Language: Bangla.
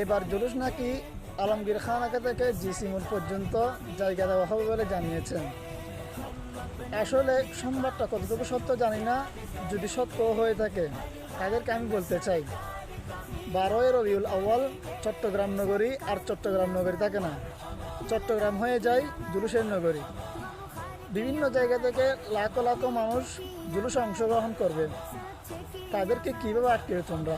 এবার জুলুস নাকি আলমগীর খান একা থেকে জিসি মোড় পর্যন্ত জায়গা দেওয়া হবে বলে জানিয়েছেন। আসলে সংবাদটা কতটুকু সত্য জানি না, যদি সত্য হয়ে থাকে, তাদেরকে আমি বলতে চাই, বারোই রবিউল আউয়াল চট্টগ্রাম নগরী আর চট্টগ্রাম নগরী থাকে না, চট্টগ্রাম হয়ে যায় জুলুসের নগরী। বিভিন্ন জায়গা থেকে লাখো লাখো মানুষ জুলুসে অংশগ্রহণ করবে। তাদেরকে কীভাবে আটকে তোমরা?